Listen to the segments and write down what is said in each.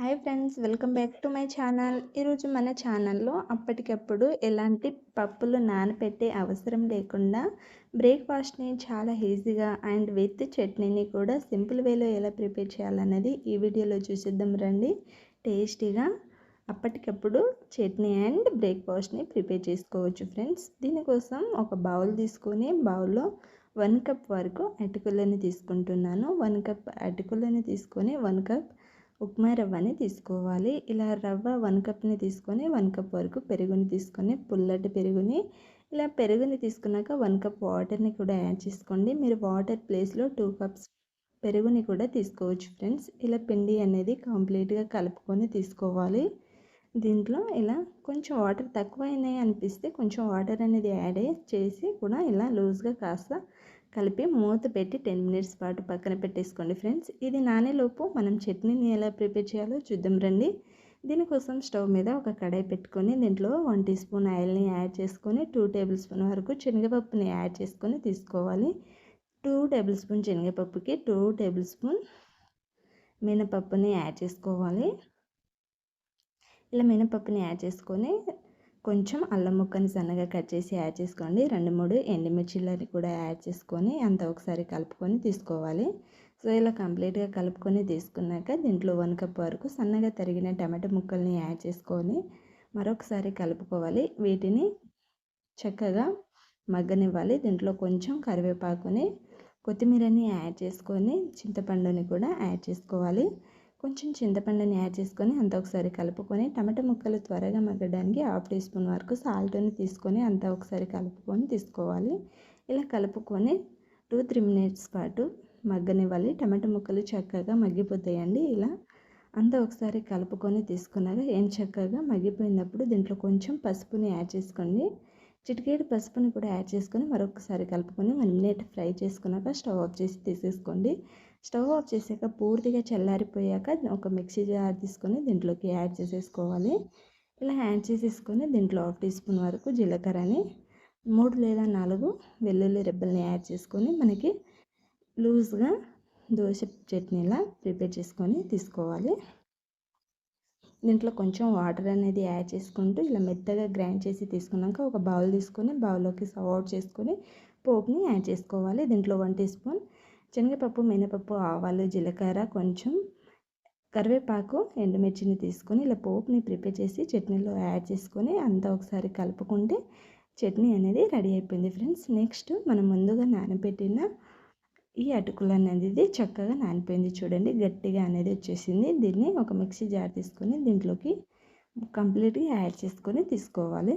Hi friends welcome back to my channel. ఈరోజు మన ఛానల్లో అప్పటికప్పుడు ఎలాంటి పప్పులు నానపెట్టే అవసరం లేకుండా బ్రేక్ఫాస్ట్ని చాలా ఈజీగా అండ్ విత్ చట్నీని కూడా సింపుల్ వేలో ఎలా ప్రిపేర్ చేయాలన్నది ఈ వీడియోలో చూసిద్దాం రండి. టేస్టీగా అప్పటికప్పుడు చట్నీ అండ్ బ్రేక్ఫాస్ట్ని ప్రిపేర్ చేసుకోవచ్చు ఫ్రెండ్స్. దీనికోసం ఒక బౌల్ తీసుకొని బౌల్లో వన్ కప్ వరకు అటుకులను తీసుకుంటున్నాను. వన్ కప్ అటుకులను తీసుకొని వన్ కప్ ఉప్మా రవ్వని తీసుకోవాలి. ఇలా రవ్వ వన్ కప్ని తీసుకొని వన్ కప్ వరకు పెరుగుని తీసుకొని పుల్లటి పెరుగుని ఇలా పెరుగుని తీసుకున్నాక వన్ కప్ వాటర్ని కూడా యాడ్ చేసుకోండి. మీరు వాటర్ ప్లేస్లో టూ కప్స్ పెరుగుని కూడా తీసుకోవచ్చు ఫ్రెండ్స్. ఇలా పిండి అనేది కంప్లీట్గా కలుపుకొని తీసుకోవాలి. దీంట్లో ఇలా కొంచెం వాటర్ తక్కువ అయినాయి అనిపిస్తే కొంచెం వాటర్ అనేది యాడ్ చేసి కూడా ఇలా లూజ్గా కాస్త కలిపి మూత పెట్టి టెన్ మినిట్స్ పాటు పక్కన పెట్టేసుకోండి ఫ్రెండ్స్. ఇది నానేలోపు మనం చట్నీని ఎలా ప్రిపేర్ చేయాలో చూద్దాం రండి. దీనికోసం స్టవ్ మీద ఒక కడాయి పెట్టుకొని దీంట్లో వన్ టీ స్పూన్ ఆయిల్ని యాడ్ చేసుకొని టూ టేబుల్ స్పూన్ వరకు శనగపప్పుని యాడ్ చేసుకొని తీసుకోవాలి. టూ టేబుల్ స్పూన్ శనగపప్పుకి టూ టేబుల్ స్పూన్ మినపప్పుని యాడ్ చేసుకోవాలి. ఇలా మినపప్పుని యాడ్ చేసుకొని కొంచెం అల్లం ముక్కని సన్నగా కట్ చేసి యాడ్ చేసుకోండి. రెండు మూడు ఎండుమిర్చిలని కూడా యాడ్ చేసుకొని అంత ఒకసారి కలుపుకొని తీసుకోవాలి. సో ఇలా కంప్లీట్గా కలుపుకొని తీసుకున్నాక దీంట్లో వన్ కప్ వరకు సన్నగా తరిగిన టమాటో ముక్కల్ని యాడ్ చేసుకొని మరొకసారి కలుపుకోవాలి. వీటిని చక్కగా మగ్గనివ్వాలి. దీంట్లో కొంచెం కరివేపాకుని కొత్తిమీరని యాడ్ చేసుకొని చింతపండుని కూడా యాడ్ చేసుకోవాలి. కొంచెం చింతపండుని యాడ్ చేసుకొని అంత ఒకసారి కలుపుకొని టమాటా ముక్కలు త్వరగా మగ్గడానికి హాఫ్ టీ స్పూన్ వరకు సాల్ట్ని తీసుకొని అంతా ఒకసారి కలుపుకొని తీసుకోవాలి. ఇలా కలుపుకొని టూ త్రీ మినిట్స్ పాటు మగ్గనివ్వాలి. టమాటా ముక్కలు చక్కగా మగ్గిపోతాయండి. ఇలా అంతా ఒకసారి కలుపుకొని తీసుకున్నాక ఏం చక్కగా మగ్గిపోయినప్పుడు దీంట్లో కొంచెం పసుపుని యాడ్ చేసుకోండి. చిటికేడు పసుపుని కూడా యాడ్ చేసుకొని మరొకసారి కలుపుకొని వన్ మినిట్ ఫ్రై చేసుకున్నాక స్టవ్ ఆఫ్ చేసి తీసేసుకోండి. స్టవ్ ఆఫ్ చేసాక పూర్తిగా చల్లారిపోయాక ఒక మిక్సీ జార్ తీసుకొని దీంట్లోకి యాడ్ చేసేసుకోవాలి. ఇలా యాడ్ చేసేసుకొని దీంట్లో హాఫ్ టీ స్పూన్ వరకు జీలకర్రని మూడు లేదా నాలుగు వెల్లుల్లి రెబ్బల్ని యాడ్ చేసుకొని మనకి లూజ్గా దోశ చట్నీలా ప్రిపేర్ చేసుకొని తీసుకోవాలి. దీంట్లో కొంచెం వాటర్ అనేది యాడ్ చేసుకుంటూ ఇలా మెత్తగా గ్రైండ్ చేసి తీసుకున్నాక ఒక బౌల్ తీసుకొని బౌల్లోకి సర్వ్ అవుట్ చేసుకొని పోప్ని యాడ్ చేసుకోవాలి. దీంట్లో వన్ టీ స్పూన్ శనగపప్పు మినపప్పు ఆవాలు జీలకర్ర కొంచెం కరివేపాకు ఎండుమిర్చిని తీసుకొని ఇలా పోపుని ప్రిపేర్ చేసి చట్నీలో యాడ్ చేసుకొని అంతా ఒకసారి కలుపుకుంటే చట్నీ అనేది రెడీ అయిపోయింది ఫ్రెండ్స్. నెక్స్ట్ మనం ముందుగా నానబెట్టిన ఈ అటుకులు అనేది చక్కగా నానిపోయింది చూడండి. గట్టిగా అనేది వచ్చేసింది. దీన్ని ఒక మిక్సీ జార్ తీసుకొని దీంట్లోకి కంప్లీట్గా యాడ్ చేసుకొని తీసుకోవాలి.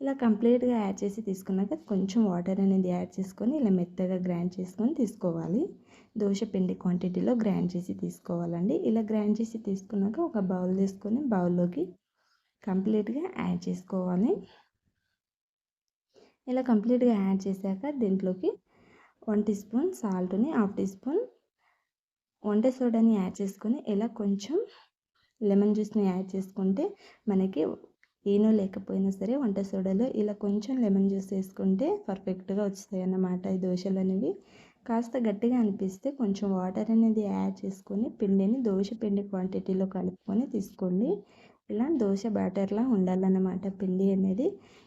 ఇలా కంప్లీట్గా యాడ్ చేసి తీసుకున్నాక కొంచెం వాటర్ అనేది యాడ్ చేసుకొని ఇలా మెత్తగా గ్రైండ్ చేసుకొని తీసుకోవాలి. దోశ పిండి క్వాంటిటీలో గ్రైండ్ చేసి తీసుకోవాలండి. ఇలా గ్రైండ్ చేసి తీసుకున్నాక ఒక బౌల్ తీసుకొని బౌల్లోకి కంప్లీట్గా యాడ్ చేసుకోవాలి. ఇలా కంప్లీట్గా యాడ్ చేశాక దీంట్లోకి వన్ టీ స్పూన్ సాల్ట్ని హాఫ్ టీ స్పూన్ వంట సోడాని యాడ్ చేసుకొని ఇలా కొంచెం లెమన్ జ్యూస్ని యాడ్ చేసుకుంటే మనకి ఈనో లేకపోయినా సరే వంట సోడాలో ఇలా కొంచెం లెమన్ జ్యూస్ వేసుకుంటే పర్ఫెక్ట్గా వస్తాయి అన్నమాట ఈ దోశలు అనేవి. కాస్త గట్టిగా అనిపిస్తే కొంచెం వాటర్ అనేది యాడ్ చేసుకొని పిండిని దోశ పిండి క్వాంటిటీలో కలుపుకొని తీసుకోండి. ఇలా దోశ బ్యాటర్లా ఉండాలన్నమాట పిండి అనేది.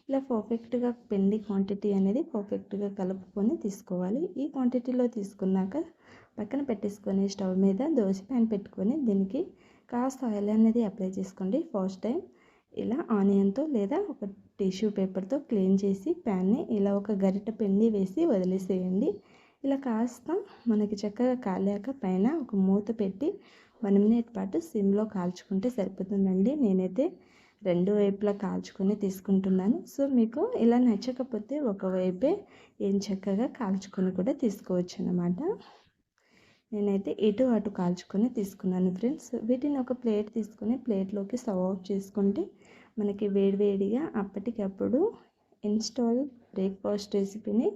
ఇలా పర్ఫెక్ట్గా పిండి క్వాంటిటీ అనేది పర్ఫెక్ట్గా కలుపుకొని తీసుకోవాలి. ఈ క్వాంటిటీలో తీసుకున్నాక పక్కన పెట్టేసుకొని స్టవ్ మీద దోశ ప్యాన్ పెట్టుకొని దీనికి కాస్త ఆయిల్ అనేది అప్లై చేసుకోండి ఫస్ట్ టైం. ఇలా ఆనియన్తో లేదా ఒక టిష్యూ పేపర్తో క్లీన్ చేసి ప్యాన్ని ఇలా ఒక గరిట పిండి వేసి వదిలేసేయండి. ఇలా కాస్త మనకి చక్కగా కాలాక పైన ఒక మూత పెట్టి వన్ మినిట్ పాటు సిమ్లో కాల్చుకుంటే సరిపోతుందండి. నేనైతే రెండు వైపులా కాల్చుకొని తీసుకుంటున్నాను. సో మీకు ఇలా నచ్చకపోతే ఒకవైపే ఏం చక్కగా కాల్చుకొని కూడా తీసుకోవచ్చు అన్నమాట. నేనైతే ఇటు అటు కాల్చుకొని తీసుకున్నాను ఫ్రెండ్స్. వీటిని ఒక ప్లేట్ తీసుకొని ప్లేట్లోకి సర్వ్ అవుట్ చేసుకుంటే మనకి వేడివేడిగా అప్పటికప్పుడు ఇన్స్టాల్ బ్రేక్ఫాస్ట్ రెసిపీని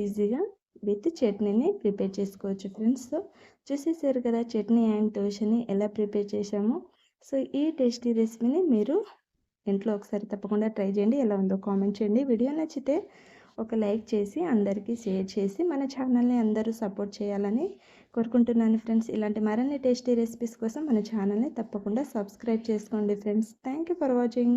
ఈజీగా విత్ చట్నీని ప్రిపేర్ చేసుకోవచ్చు ఫ్రెండ్స్. సో చూసేసారు కదా చట్నీ అండ్ దోశని ఎలా ప్రిపేర్ చేసామో సో ఈ టేస్టీ రెసిపీని మీరు ఇంట్లో ఒకసారి తప్పకుండా ట్రై చేయండి. ఎలా ఉందో కామెంట్ చేయండి. వీడియో నచ్చితే ఒక లైక్ చేసి అందరికీ షేర్ చేసి మన ఛానల్ని అందరూ సపోర్ట్ చేయాలని కోరుకుంటున్నాను ఫ్రెండ్స్. ఇలాంటి మరిన్ని టేస్టీ రెసిపీస్ కోసం మన ఛానల్ని తప్పకుండా సబ్స్క్రైబ్ చేసుకోండి friends. Thank you for watching.